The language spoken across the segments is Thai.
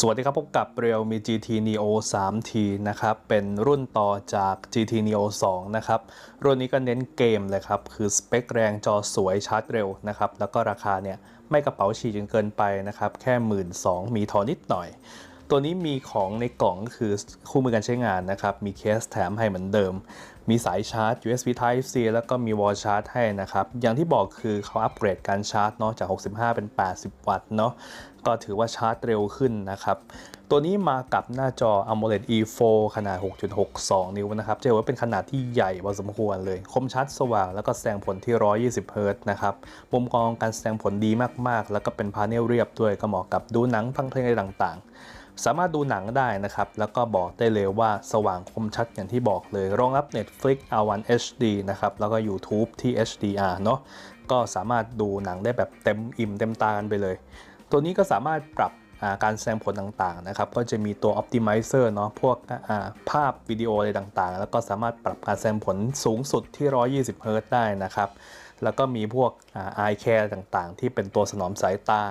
สวัสดีครับ พบกับ Realme GT Neo 3T นะครับ เป็นรุ่นต่อจาก GT Neo 2 นะครับ รุ่นนี้ก็เน้นเกมเลยครับ คือสเปคแรงจอสวยชาร์จเร็วนะครับ แล้วก็ราคาเนี่ย ไม่กระเป๋าฉีกจนเกินไปนะครับ แค่ 1 2ื่นมีทอนนิดหน่อย ตัวนี้มีของในกล่องก็คือคู่มือการใช้งานนะครับ มีเคสแถมให้เหมือนเดิม มีสายชาร์จ USB Type C แล้วก็มีวอลชาร์จให้นะครับ อย่างที่บอกคือเขาอัปเกรดการชาร์จเนาะจาก 65 เป็น 80 วัตต์เนาะก็ถือว่าชาร์จเร็วขึ้นนะครับ ตัวนี้มากับหน้าจอ AMOLED E4 ขนาด 6.62 นิ้วนะครับจะเห็นว่าเป็นขนาดที่ใหญ่พอสมควรเลย คมชัดสว่างแล้วก็แสดงผลที่ 120เฮิรต์นะครับมุมมองการแสดงผลดีมากๆ แล้วก็เป็นพาเนลเรียบด้วยก็เหมาะกับดูหนังฟังเพลงอะไรต่างๆ สามารถดูหนังได้นะครับ แล้วก็บอกได้เลยว่าสว่างคมชัดอย่างที่บอกเลย รองรับ Netflix R1 HD นะครับ แล้วก็ YouTube ที่ HDR เนาะก็สามารถดูหนังได้แบบเต็มอิ่มเต็มตากันไปเลย ตัวนี้ก็สามารถปรับการแสดงผลต่างๆนะครับ ก็จะมีตัว Optimizer เนาะ พวกภาพวิดีโออะไรต่างๆ แล้วก็สามารถปรับการแสดงผลสูงสุดที่ 120เฮิรตได้นะครับ แล้วก็มีพวก eye care ต่างๆ ที่เป็นตัวสนอมสายตา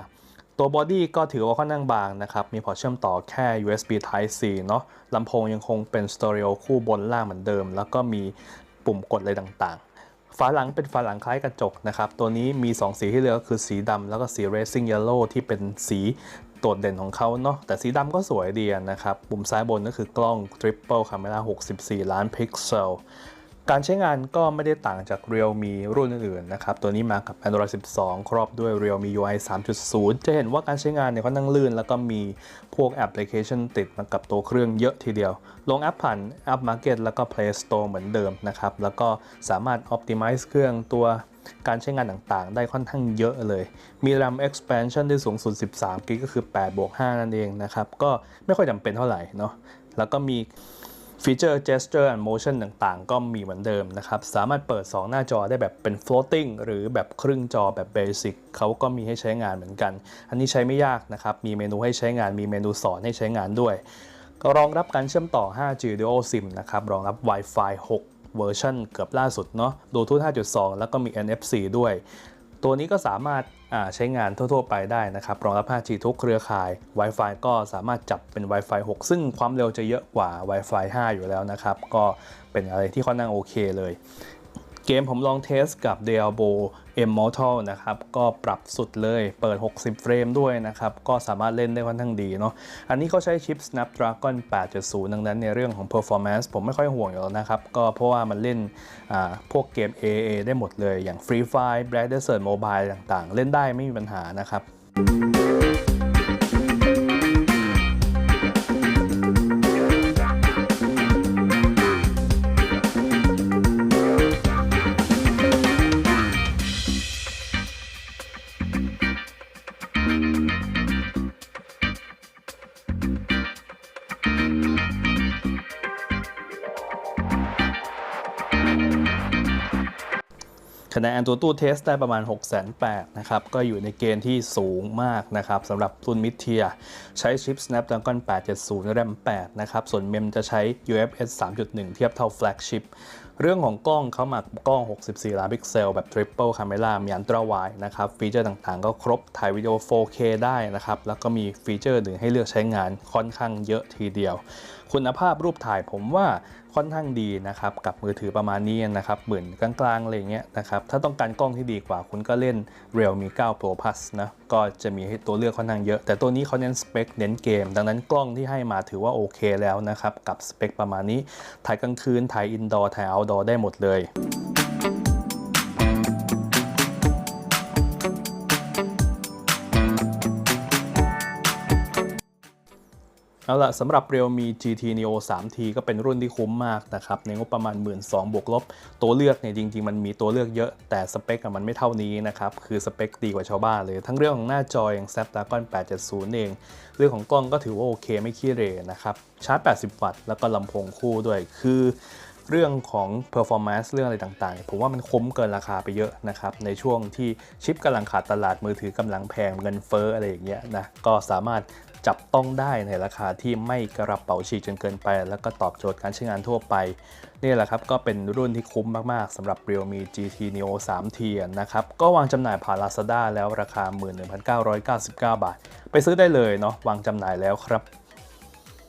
ตัวบอดี้ก็ถือว่าค่อนข้างบางนะครับ มีพอร์ตเชื่อมต่อแค่ USB Type C เนาะลำโพงยังคงเป็นสเตอริโอคู่บนล่างเหมือนเดิม แล้วก็มีปุ่มกดอะไรต่างๆ ฝาหลังเป็นฝาหลังคล้ายกระจกนะครับ ตัวนี้มี 2 สีที่เหลือคือสีดำแล้วก็สี Racing Yellow ที่เป็นสีโดดเด่นของเขาเนาะแต่สีดำก็สวยดีนะครับ ปุ่มซ้ายบนก็คือกล้อง Triple Camera 64 ล้านพิกเซล การใช้งานก็ไม่ได้ต่างจาก Realme รุ่นอื่นๆนะครับ ตัวนี้มากับ Android 12 ครอบด้วย Realme UI 3.0 จะเห็นว่าการใช้งานเนี่ยค่อนข้างลื่น แล้วก็มีพวกแอปพลิเคชันติดมากับตัวเครื่องเยอะทีเดียว ลงแอปผ่าน App Market แล้วก็ Play Store เหมือนเดิมนะครับ แล้วก็สามารถ Optimize เครื่องตัวการใช้งานต่างๆ ได้ค่อนข้างเยอะเลย มี RAM expansion ได้สูงสุด 13 g b ก็คือ8บวก5นั่นเองนะครับ ก็ไม่ค่อยจำเป็นเท่าไหร่เนาะ แล้วก็มี ฟีเจอร์ gesture and motion ต่างๆ ก็มีเหมือนเดิมนะครับ สามารถเปิด 2 หน้าจอได้แบบเป็น floating หรือแบบครึ่งจอแบบ basic เขาก็มีให้ใช้งานเหมือนกัน อันนี้ใช้ไม่ยากนะครับ มีเมนูให้ใช้งาน มีเมนูสอนให้ใช้งานด้วย ก็รองรับการเชื่อมต่อ 5G Dual SIM นะครับ รองรับ Wi-Fi 6 เวอร์ชันเกือบล่าสุดเนาะ Bluetooth 5.2 แล้วก็มี NFC ด้วย ตัวนี้ก็สามารถใช้งานทั่ว ๆ ไปได้นะครับ รองรับ 5G ทุกเครือข่าย Wi-Fi ก็สามารถจับเป็น Wi-Fi 6 ซึ่งความเร็วจะเยอะกว่า Wi-Fi 5 อยู่แล้วนะครับ ก็เป็นอะไรที่ค่อนข้างโอเคเลย เกมผมลองเทสกับ Diablo Immortal นะครับ ก็ปรับสุดเลยเปิด 60 เฟรมด้วยนะครับ ก็สามารถเล่นได้ค่อนข้างดีเนาะอันนี้เขาใช้ชิป Snapdragon 8.0 ดังนั้นในเรื่องของ performance ผมไม่ค่อยห่วงอยู่แล้วนะครับ ก็เพราะว่ามันเล่นพวกเกม AA ได้หมดเลยอย่าง Free Fire Black Desert Mobile ต่างๆ เล่นได้ไม่มีปัญหานะครับ คะแนนตัวตู้เทสได้ประมาณ 6 8 0 0 0นะครับ ก็อยู่ในเกณฑ์ที่สูงมากนะครับสำหรับรุ่นมิดเทียใช้ชิป Snapdragon 870 RAM 8 นะครับ ส่วนเมมจะใช้ UFS 3.1 เทียบเท่าแฟลกชิปเรื่องของกล้องเขามากล้อง 64 ล้านพิกเซล แบบ Triple Camera มีอันตราไวนะครับ ฟีเจอร์ต่างๆ ก็ครบ ถ่ายวิดีโอ 4K ได้นะครับ แล้วก็มีฟีเจอร์อื่นให้เลือกใช้งานค่อนข้างเยอะทีเดียว คุณภาพรูปถ่ายผมว่า ค่อนข้างดีนะครับกับมือถือประมาณนี้นะครับหมื่นกลางๆอะไรเงี้ยนะครับถ้าต้องการกล้องที่ดีกว่าคุณก็เล่น Realme 9 Pro Plus นะก็จะมีให้ตัวเลือกค่อนข้างเยอะ แต่ตัวนี้เขาเน้นสเปคเน้นเกม ดังนั้นกล้องที่ให้มาถือว่าโอเคแล้วนะครับกับสเปคประมาณนี้ถ่ายกลางคืนถ่ายอินดอร์ถ่ายเอาท์ดอร์ได้หมดเลย เอาละสำหรับ Realme GT Neo 3T ก็เป็นรุ่นที่คุ้มมากนะครับ ในงบประมาณ 1 2 0 0 0บวกลบ ตัวเลือกเนี่ยจริง ๆ มันมีตัวเลือกเยอะ แต่สเปคมันไม่เท่านี้นะครับ คือสเปคดีกว่าชาวบ้านเลย ทั้งเรื่องของหน้าจออย่าง Snapdragon 870 เอง เรื่องของกล้องก็ถือว่าโอเคไม่ขี้เหร่นะครับ ชาร์จ 80 วัตต์ แล้วก็ลำโพงคู่ด้วย คือเรื่องของ performance เรื่องอะไรต่างๆ ผมว่ามันคุ้มเกินราคาไปเยอะนะครับ ในช่วงที่ชิปกำลังขาดตลาดมือถือกำลังแพงเงินเฟ้ออะไรอย่างเงี้ยนะ ก็สามารถ จับต้องได้ในราคาที่ไม่กระเป๋าฉีกจนเกินไป แล้วก็ตอบโจทย์การใช้งานทั่วไป นี่แหละครับ ก็เป็นรุ่นที่คุ้มมาก ๆสำหรับ Realme GT Neo 3T นะครับ ก็วางจำหน่ายผ่าน Lazada แล้วราคา 11,999 บาท ไปซื้อได้เลยเนาะวางจำหน่ายแล้วครับ